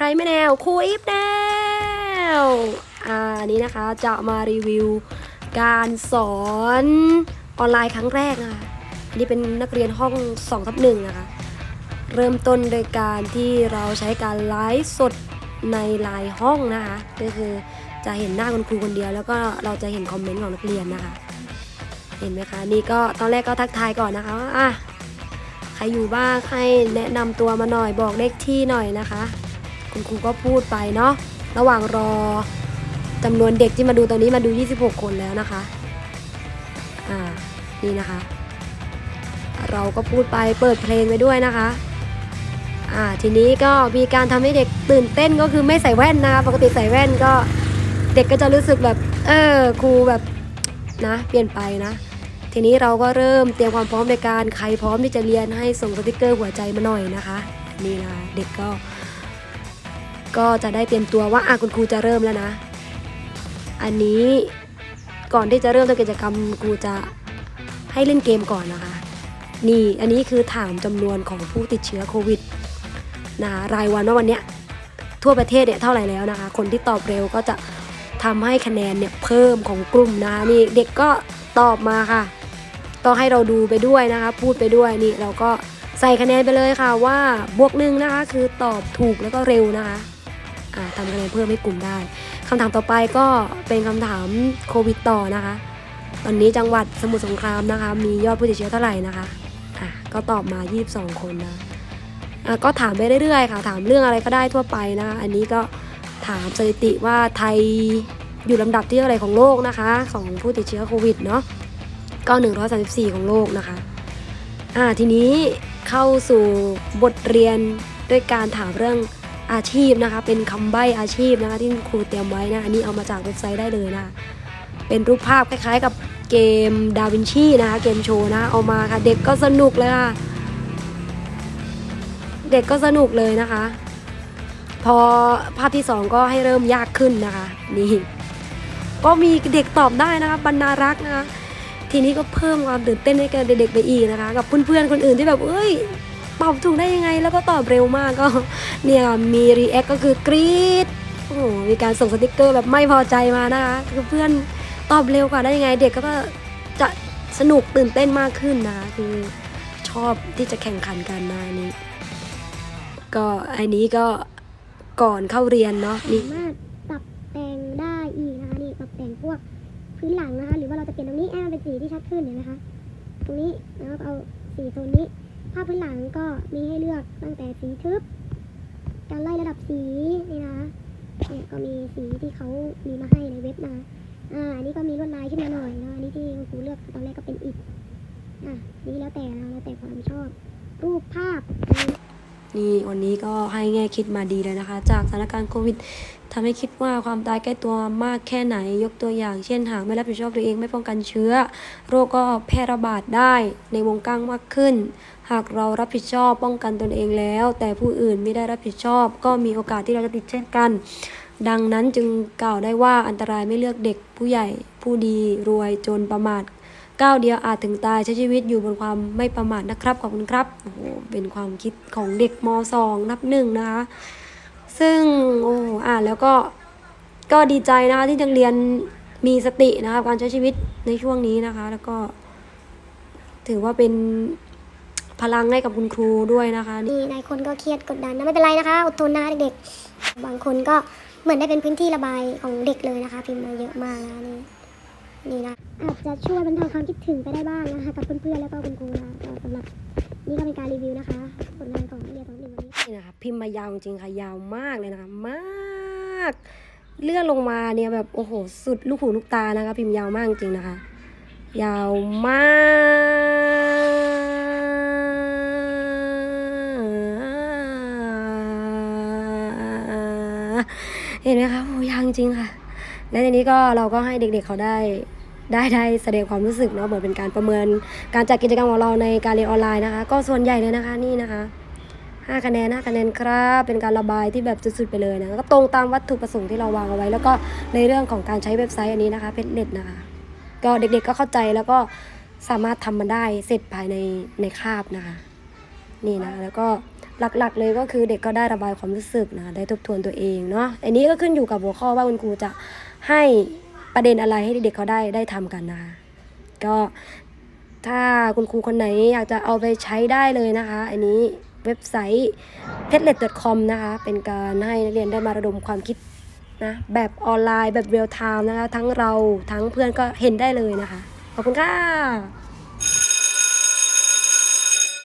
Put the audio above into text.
ใครไม่แนวครูอีฟแนวอ่าอันนี้นะคะจะมารีวิวการสอนออนไลน์ครั้งแรกนะคะอันนี้เป็นนักเรียนห้อง2ทับหนึ่งนะคะ เริ่มต้นโดยการที่เราใช้การไลฟ์สดในไลน์ห้องนะคะก็คือจะเห็นหน้าคุณครูคนเดียว แล้วก็เราจะเห็นคอมเมนต์ของนักเรียนนะคะ เห็นไหมคะนี่ก็ตอนแรกก็ทักทายก่อนนะคะว่าอะใครอยู่บ้างให้แนะนำตัวมาหน่อยบอกเลขที่หน่อยนะคะ คุณครูก็พูดไปเนาะระหว่างรอจำนวนเด็กที่มาดูตอนนี้มาดู 26 คนแล้วนะคะ อ่า นี่นะคะ เราก็พูดไปเปิดเพลงไปด้วยนะคะ อ่า ทีนี้ก็มีการทำให้เด็กตื่นเต้นก็คือไม่ใส่แว่นนะคะ ปกติใส่แว่นก็เด็กก็จะรู้สึกแบบ เออ ครูแบบนะ เปลี่ยนไปนะ ทีนี้เราก็เริ่มเตรียมความพร้อมในการใครพร้อมที่จะเรียนให้ส่งสติกเกอร์หัวใจมาหน่อยนะคะ นี่นะ เด็กก็ ก็จะได้เตรียมตัวว่าอะคุณครูจะเริ่มแล้วนะ อันนี้ก่อนที่จะเริ่มตัวกิจกรรมครูจะให้เล่นเกมก่อนนะคะ นี่อันนี้คือถามจำนวนของผู้ติดเชื้อโควิดนะคะรายวันว่าวันเนี้ยทั่วประเทศเนี่ยเท่าไหร่แล้วนะคะ คนที่ตอบเร็วก็จะทำให้คะแนนเนี่ยเพิ่มของกลุ่มนะคะนี่เด็กก็ตอบมาค่ะก็ให้เราดูไปด้วยนะคะ พูดไปด้วยนี่เราก็ใส่คะแนนไปเลยค่ะว่าบวกหนึ่งนะคะ คือตอบถูกแล้วก็เร็วนะคะ ทำคะแนนเพิ่มให้กลุ่มได้คำถามต่อไปก็เป็นคำถามโควิดต่อนะคะ ตอนนี้จังหวัดสมุทรสงครามนะคะ มียอดผู้ติดเชื้อเท่าไหร่นะคะอะก็ตอบมา 22 คนนะอะก็ถามไปเรื่อยๆ ค่ะถามเรื่องอะไรก็ได้ทั่วไปนะคะ อันนี้ก็ถามสถิติว่าไทยอยู่ลำดับที่เท่าไหร่ของโลกนะคะของผู้ติดเชื้อโควิดเนาะก็ 134 ของโลกนะคะอ่าทีนี้เข้าสู่บทเรียนด้วยการถามเรื่อง อาชีพนะคะ เป็นคำใบ้อาชีพนะคะที่ครูเตรียมไว้นะอันนี้เอามาจากเว็บไซต์ได้เลยนะ เป็นรูปภาพคล้ายๆ กับเกมดาวินชีนะคะ เกมโชว์นะเอามาค่ะเด็กก็สนุกเลยค่ะ เด็กก็สนุกเลยนะคะ พอภาพที่สองก็ให้เริ่มยากขึ้นนะคะ นี่ก็มีเด็กตอบได้นะคะบรรณารักษ์นะคะทีนี้ก็เพิ่มความตื่นเต้นให้กับเด็กๆไปอีกนะคะ กับเพื่อนๆคนอื่นที่แบบเอ้ย ตอบถูกได้ยังไง แล้วก็ตอบเร็วมากก็เนี่ยมีรีแอคก็คือกรี๊ดโอ้โหมีการส่งสติกเกอร์แบบไม่พอใจมานะคะคือเพื่อนตอบเร็วกว่าได้ยังไง เด็กก็จะสนุกตื่นเต้นมากขึ้นนะคือชอบที่จะแข่งขันกันนะนี้ ก็อันนี้ก็ก่อนเข้าเรียนเนาะนี่สามารถปรับแต่งได้อีกนะคะนี่ปรับแต่งพวกพื้นหลังนะคะ หรือว่าเราจะเปลี่ยนตรงนี้ให้มันเป็นสีที่ชัดขึ้นเห็นไหมคะตรงนี้นะครับเอาสีโทนนี้ ภาพพื้นหลังก็มีให้เลือกตั้งแต่สีทึบ การไล่ระดับสีนี่นะ เนี่ยก็มีสีที่เขามีมาให้ในเว็บนะ อ่า อันนี้ก็มีลวดลายขึ้นมาหน่อยนะอันนี้ที่คุณครูเลือกตอนแรกก็เป็นอิฐอะนี่แล้วแต่นะแล้วแต่ความชอบ รูปภาพ นี่วันนี้ก็ให้แง่คิดมาดีเลยนะคะ จากสถานการณ์โควิดทำให้คิดว่าความตายใกล้ตัวมากแค่ไหน ยกตัวอย่าง เช่นหากไม่รับผิดชอบตัวเองไม่ป้องกันเชื้อ โรคก็แพร่ระบาดได้ในวงกว้างมากขึ้น หากเรารับผิดชอบป้องกันตนเองแล้ว แต่ผู้อื่นไม่ได้รับผิดชอบ ก็มีโอกาสที่เราจะติดเช่นกัน ดังนั้นจึงกล่าวได้ว่าอันตรายไม่เลือกเด็กผู้ใหญ่ผู้ดีรวยจนประมาท ก้าวเดียวอาจถึงตายใช้ชีวิตอยู่บนความไม่ประมาทนะครับขอบคุณครับโอ้โหเป็นความคิดของเด็กม .2 นับหนึ่งนะคะ ซึ่งโอ้โหอ่านแล้วก็ก็ดีใจนะคะที่นักเรียนมีสตินะคะการใช้ชีวิตในช่วงนี้นะคะ แล้วก็ ถือว่าเป็นพลังให้กับคุณครูด้วยนะคะนี่หลายคนก็เครียดกดดันนะไม่เป็นไรนะคะอดทนนะคะเด็กๆ บางคนก็เหมือนได้เป็นพื้นที่ระบายของเด็กเลยนะคะ พิมพ์มาเยอะมากนะนี่นี่นะ อาจจะช่วยบรรเทาความคิดถึงไปได้บ้างนะคะกับเพื่อนๆแล้วก็คุณครูนะสำหรับนี่ก็เป็นการรีวิวนะคะผลงานของเรียนของหนึ่งวันนี้นี่นะคะพิมพ์มายาวจริงค่ะยาวมากเลยนะคะมาก เลื่อนลงมาเนี่ยแบบโอ้โหสุดลูกหูลูกตานะคะ พิมพ์ยาวมากจริงนะคะ ยาวมากเห็นไหมคะโอ้ยาวจริงค่ะและทีนี้ก็เราก็ให้เด็กๆเขาได้ ได้ได้แสดงความรู้สึกเนาะเหมือนเป็นการประเมินการจัดกิจกรรมของเราในการเรียนออนไลน์นะคะ ก็ส่วนใหญ่เลยนะคะนี่นะคะ5คะแนน5คะแนนครับเป็นการระบายที่แบบสุดๆไปเลยนะก็ตรงตามวัตถุประสงค์ที่เราวางเอาไว้ แล้วก็ในเรื่องของการใช้เว็บไซต์อันนี้นะคะเพจเน็ตนะคะ ก็เด็กๆก็เข้าใจแล้วก็สามารถทำมันได้เสร็จภายในในคาบนะคะ นี่นะแล้วก็หลักๆ เลยก็คือเด็กก็ได้ระบายความรู้สึกนะได้ทบทวนตัวเองเนาะอันนี้ก็ขึ้นอยู่กับหัวข้อว่าคุณครูจะให้ ประเด็นอะไรให้เด็กๆเขาได้ได้ทำกันนะคะก็ถ้าคุณครูคนไหนอยากจะเอาไปใช้ได้เลยนะคะ อันนี้เว็บไซต์ p e t l e t c o m นะคะ เป็นการให้นักเรียนได้มาระดมความคิดนะแบบออนไลน์แบบเรียลไทม์นะคะ ทั้งเราทั้งเพื่อนก็เห็นได้เลยนะคะ ขอบคุณค่ะ